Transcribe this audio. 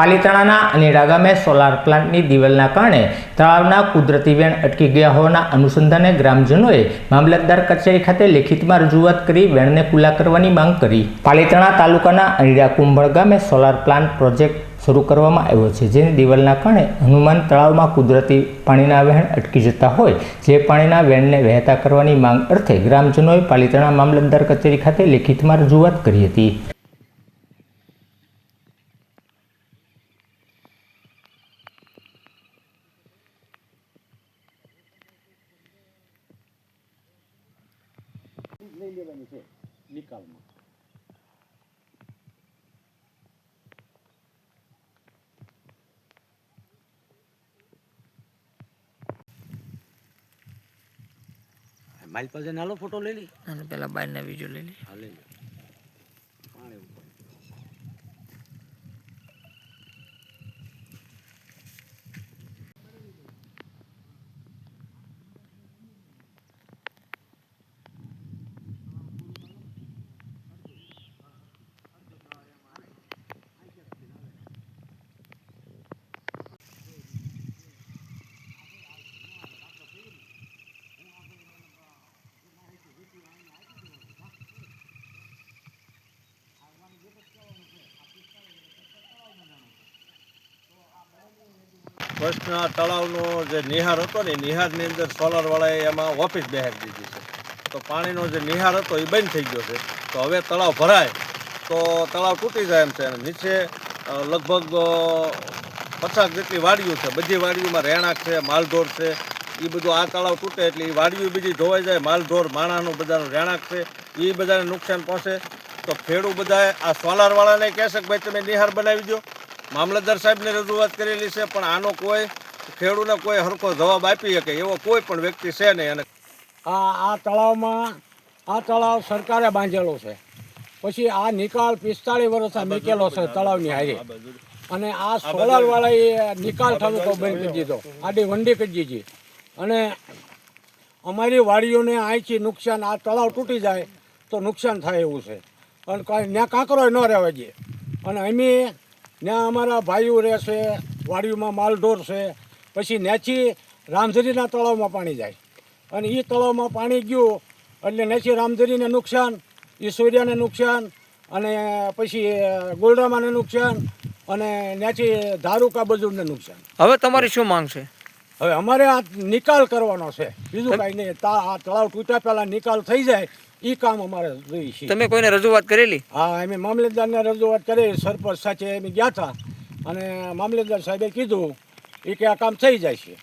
પાલીતાણાના અનેડા ગામે સોલાર પ્લાન્ટની દિવેલના કારણે તળાવના કુદરતી વેણ અટકી ગયા હોવાના અનુસંધાને ગ્રામજનોએ મામલતદાર કચેરી ખાતે લેખિતમાં રજૂઆત કરી વેણને ખુલ્લા કરવાની માંગ કરી. પાલીતાણા તાલુકાના અણીડા કુંભળ ગામે સોલાર પ્લાન્ટ પ્રોજેક્ટ શરૂ કરવામાં આવ્યો છે, જેની દિવાલના કારણે હનુમાન તળાવમાં કુદરતી પાણીના વહેણ અટકી જતા હોય, જે પાણીના વહેણને વહેતા કરવાની માંગ અર્થે ગ્રામજનોએ પાલીતાણા મામલતદાર કચેરી ખાતે લેખિતમાં રજૂઆત કરી હતી. લઈ લેવાની છે નિકાલમાં. મારી પાસે નાલો ફોટો લઈ લી. અને પેલા બારના વીડિયો લઈ લે. હા લઈ લે કૃષ્ણ તળાવનો જે નિહાર હતો ને નિહારની અંદર સોલારવાળાએ એમાં ઓફિસ બેહાડી દીધી છે. તો પાણીનો જે નિહાર હતો એ બંધ થઈ ગયો છે. તો હવે તળાવ ભરાય. તો તળાવ તૂટી જાય એમ છે. નીચે લગભગ પચાસ જેટલી વાડીઓ છે. બધી વાડીઓમાં રહેણાંક છે, માલઢોર છે. એ બધું આ તળાવ તૂટે એટલે એ વાડીઓ બીજી ધોવાઈ જાય. માલઢોર, માણાનું બધાનું રહેણાંક છે. એ બધાને નુકસાન પહોંચે. તો ખેડૂત બધાએ આ સોલારવાળાને કહેશે કે, ભાઈ, તમે નિહાર બનાવી દો મામલતદાર સાહેબને રજૂઆત કરેલી છે, પણ આનો કોઈ ખેડૂતને કોઈ હરખો જવાબ આપી શકે એવો કોઈ પણ વ્યક્તિ છે નહીં. અને આ આ તળાવમાં, આ તળાવ સરકારે બાંધેલો છે. પછી આ નિકાલ પિસ્તાળીસ વર્ષ મેકેલો છે તળાવની હારી. અને આ સોલાર વાળાએ નિકાલ તો બંધ કરી દીધો. આડી વંડી કરી દીધી. અને અમારી વાડીઓને અહીંથી નુકસાન, આ તળાવ તૂટી જાય તો નુકસાન થાય એવું છે. અને કાંઈ ત્યાં કાંકરો ન રહેવા દે. અને અમે ત્યાં અમારા ભાઈઓ રહેશે, વાડીઓમાં માલઢોર છે, પછી નેચી રામઝરીના તળાવમાં પાણી જાય. અને એ તળાવમાં પાણી ગયું, એટલે નેચી રામઝરીને નુકસાન, ઈશ્વર્યાને નુકસાન, અને પછી ગોલરામાને નુકસાન, અને નેચી ધારુકા બજુરને નુકસાન. હવે તમારી શું માંગ છે? હવે અમારે આ નિકાલ કરવાનો છે. બીજું કાંઈ નહીં. તા આ તળાવ તૂટ્યા પહેલાં નિકાલ થઈ જાય. એ કામ અમારે જોઈએ છે તમે કોઈને રજૂઆત કરેલી? હા અમે મામલતદારને રજૂઆત કરી સરપંચ સાથે અમે ગયા હતા અને મામલતદાર સાહેબે કીધું એ કે આ કામ થઈ જાય છે.